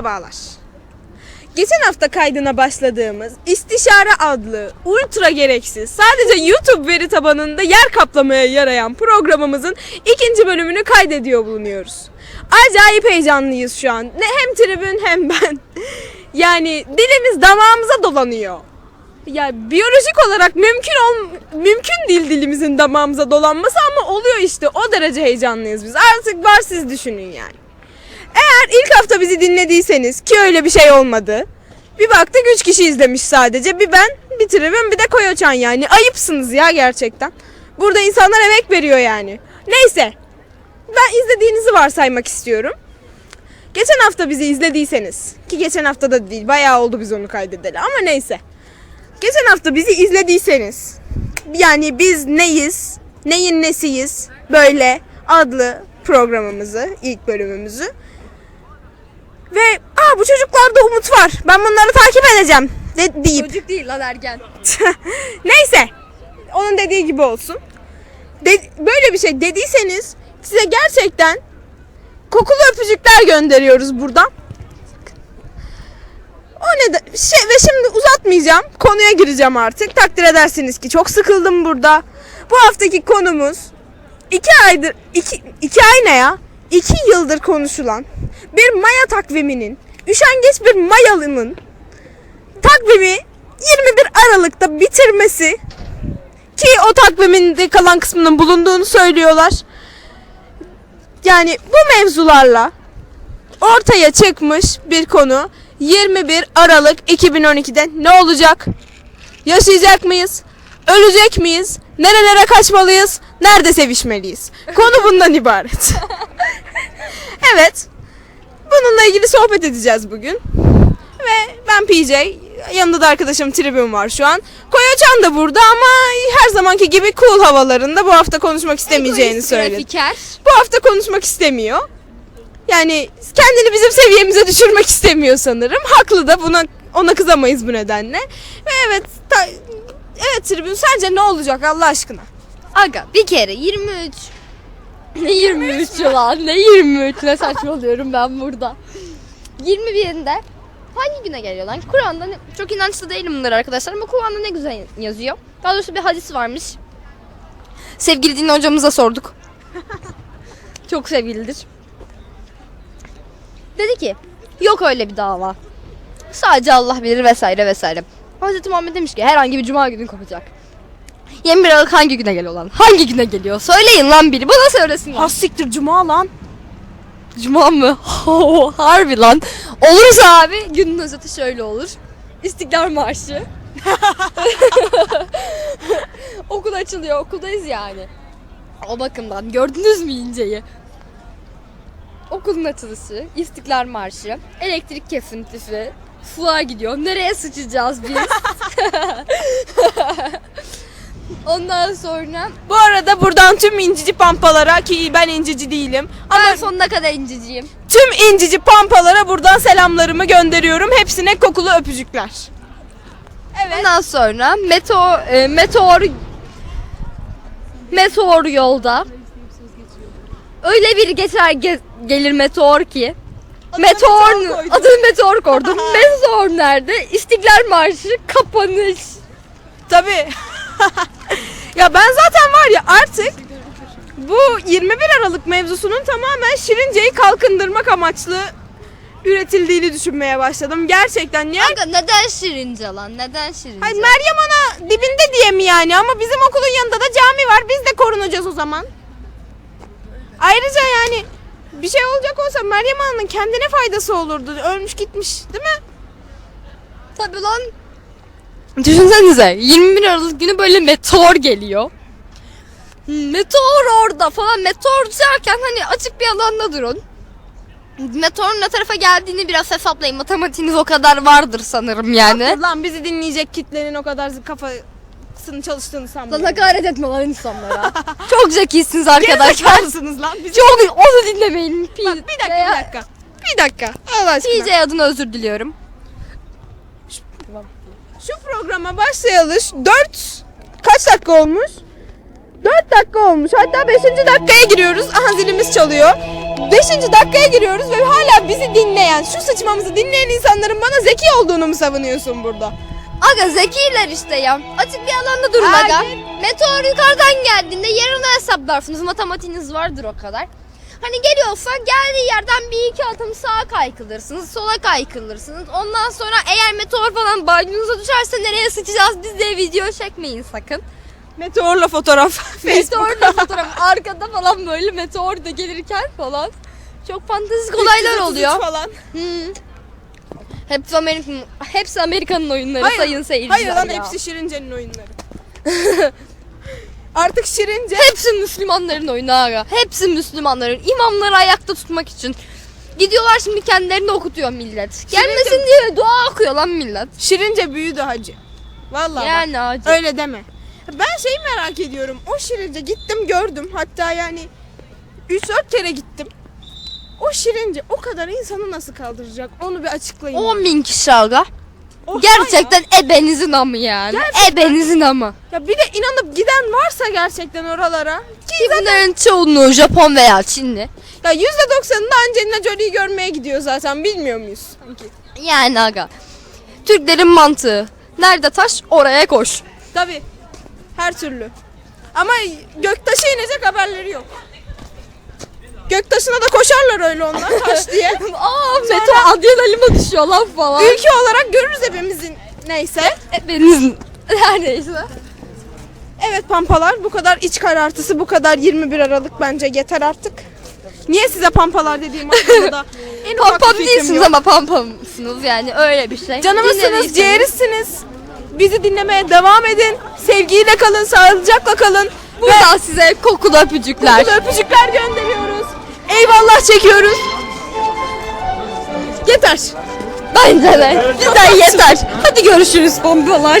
Merhabalar. Geçen hafta kaydına başladığımız İstişare adlı ultra gereksiz sadece YouTube veri tabanında yer kaplamaya yarayan programımızın ikinci bölümünü kaydediyor bulunuyoruz. Acayip heyecanlıyız şu an. Ne hem tribün hem ben. Yani dilimiz damağımıza dolanıyor. Ya biyolojik olarak mümkün ol mümkün değil dilimizin damağımıza dolanması ama oluyor işte. O derece heyecanlıyız biz. Artık var siz düşünün yani. Eğer ilk hafta bizi dinlediyseniz ki öyle bir şey olmadı. Bir baktık 3 kişi izlemiş sadece. Bir ben, bir Tribün, bir de Koyoçan yani. Ayıpsınız ya gerçekten. Burada insanlar emek veriyor yani. Neyse. Ben izlediğinizi varsaymak istiyorum. Geçen hafta bizi izlediyseniz ki geçen hafta da değil bayağı oldu biz onu kaydedeli ama neyse. Geçen hafta bizi izlediyseniz yani biz neyiz, neyin nesiyiz böyle adlı programımızı, ilk bölümümüzü ve aa bu çocuklarda umut var. Ben bunları takip edeceğim de, deyip Çocuk değil lan ergen. Neyse. Onun dediği gibi olsun. De- böyle bir şey dediyseniz size gerçekten kokulu öpücükler gönderiyoruz buradan. O ne de- şey ve şimdi uzatmayacağım. Konuya gireceğim artık. Takdir edersiniz ki çok sıkıldım burada. Bu haftaki konumuz iki aydır iki, iki ay ne ya? İki yıldır konuşulan bir maya takviminin üşengeç bir mayalının takvimi 21 Aralık'ta bitirmesi ki o takviminde kalan kısmının bulunduğunu söylüyorlar. Yani bu mevzularla ortaya çıkmış bir konu 21 Aralık 2012'de ne olacak? Yaşayacak mıyız? Ölecek miyiz? Nerelere kaçmalıyız? Nerede sevişmeliyiz? Konu bundan ibaret. evet. Bununla ilgili sohbet edeceğiz bugün. Ve ben PJ, yanında da arkadaşım Tribün var şu an. Koyocan da burada ama her zamanki gibi cool havalarında bu hafta konuşmak istemeyeceğini Egoist söyledi. grafiker. Bu hafta konuşmak istemiyor. Yani kendini bizim seviyemize düşürmek istemiyor sanırım. Haklı da buna ona kızamayız bu nedenle. Ve evet ta- evet Tribün sence ne olacak Allah aşkına? Aga bir kere 23. Ne 23 lan ne 23 ne saçmalıyorum ben burada. 21'inde hangi güne geliyor lan? Kur'an'da çok inançlı değilim bunlar arkadaşlar ama Kur'an'da ne güzel yazıyor. Daha doğrusu bir hadis varmış. Sevgili din hocamıza sorduk. çok sevgilidir. Dedi ki yok öyle bir dava. Sadece Allah bilir vesaire vesaire. Hazreti Muhammed demiş ki herhangi bir cuma günü kopacak. 21 Aralık hangi güne geliyor lan? Hangi güne geliyor? Söyleyin lan biri. Bana söylesin. Hassiktir cuma lan. Cuma mı? Harbi lan. Olursa abi günün özeti şöyle olur. İstiklal Marşı. Okul açılıyor. Okuldayız yani. O bakımdan gördünüz mü inceyi? Okulun açılışı, İstiklal Marşı, elektrik kesintisi, sular gidiyor. Nereye sıçacağız biz? Ondan sonra Bu arada buradan tüm incici pampalara ki ben incici değilim. Ama ben sonuna kadar inciciyim. tüm incici pampalara buradan selamlarımı gönderiyorum. Hepsine kokulu öpücükler. Evet. Ondan sonra meteor, e, meteor meteor yolda öyle bir geçer ge- gelir meteor ki meteor meteor koydum. adını meteor koydum. meteor nerede? İstiklal Marşı kapanış. Tabii. ya ben zaten var ya artık bu 21 Aralık mevzusunun tamamen Şirince'yi kalkındırmak amaçlı üretildiğini düşünmeye başladım. Gerçekten ya. Kanka neden Şirince lan? Neden Şirince? Hayır Meryem Ana dibinde diye mi yani ama bizim okulun yanında da cami var. Biz de korunacağız o zaman. Ayrıca yani bir şey olacak olsa Meryem Ana'nın kendine faydası olurdu. Ölmüş gitmiş değil mi? Tabii lan. Düşünsenize 21 Aralık günü böyle meteor geliyor. Meteor orada falan meteor derken hani açık bir alanda durun. Meteorun ne tarafa geldiğini biraz hesaplayın. Matematiğiniz o kadar vardır sanırım yani. Lan bizi dinleyecek kitlenin o kadar kafasını çalıştığını Lan sanmıyorum. hakaret etme lan insanlara. Çok zekisiniz arkadaşlar. Gerizekalı'sınız lan. Bizi... Çok onu dinlemeyin. P- Bak, bir dakika bir dakika. Bir dakika. Allah aşkına. PJ adına özür diliyorum. Şu programa başlayalış 4 kaç dakika olmuş? 4 dakika olmuş. Hatta 5. dakikaya giriyoruz. Aha zilimiz çalıyor. Beşinci dakikaya giriyoruz ve hala bizi dinleyen, şu sıçmamızı dinleyen insanların bana zeki olduğunu mu savunuyorsun burada? Aga zekiler işte ya. Açık bir alanda durun aga. Meteor yukarıdan geldiğinde yarını hesaplarsınız. Matematiğiniz vardır o kadar. Hani geliyorsa geldiği yerden bir iki adım sağa kaykılırsınız, sola kaykılırsınız. Ondan sonra eğer meteor falan bayınıza düşerse nereye sıçacağız biz de video çekmeyin sakın. Meteorla fotoğraf. Facebook. Meteor da fotoğraf arkada falan böyle meteor da gelirken falan. Çok fantastik olaylar 333 oluyor. Falan. Hmm. Hepsi Amerikan, hepsi Amerika'nın oyunları Hayır, sayın seyirciler Hayır lan ya. hepsi Şirince'nin oyunları. Artık Şirince Hepsi Müslümanların oyunu aga. Hepsi Müslümanların. imamları ayakta tutmak için. Gidiyorlar şimdi kendilerini okutuyor millet. Gelmesin diye dua okuyor lan millet. Şirince büyüdü hacı. Vallahi bak. Yani acı. Öyle deme. Ben şeyi merak ediyorum. O Şirince gittim gördüm. Hatta yani 3-4 kere gittim. O Şirince o kadar insanı nasıl kaldıracak? Onu bir açıklayın. 10 bin kişi aga. Oha Gerçekten ebenizin amı yani. Ebenizin amı. Ya. ya bir de inanıp giden varsa gerçekten oralara. Ki Ki bunların çoğunluğu Japon veya Çinli. ya %90'ında Angelina Jolie'yi görmeye gidiyor zaten. Bilmiyor muyuz? Sanki. Yani aga. Türklerin mantığı. Nerede taş oraya koş. Tabii. Her türlü. Ama göktaşı inecek haberleri yok. Göktaşına da koşarlar öyle onlar taş diye. Aa meteor Adrenalime düşüyor lan falan. Ülke olarak görürüz hepimizin neyse. Ebenizin. Her neyse. Evet pampalar bu kadar iç karartısı bu kadar 21 Aralık bence yeter artık. Niye size pampalar dediğim hakkında en ufak Pampam bir fikrim değilsiniz yok. ama pampamsınız yani öyle bir şey. Canımızsınız, Dinlediyseniz- ciğerisiniz. Bizi dinlemeye devam edin. Sevgiyle kalın, sağlıcakla kalın. Buradan size kokulu öpücükler. Ve öpücükler gönderiyoruz. Eyvallah çekiyoruz. Yeter. Bence de. Bizden yeter. Hadi görüşürüz bombalar.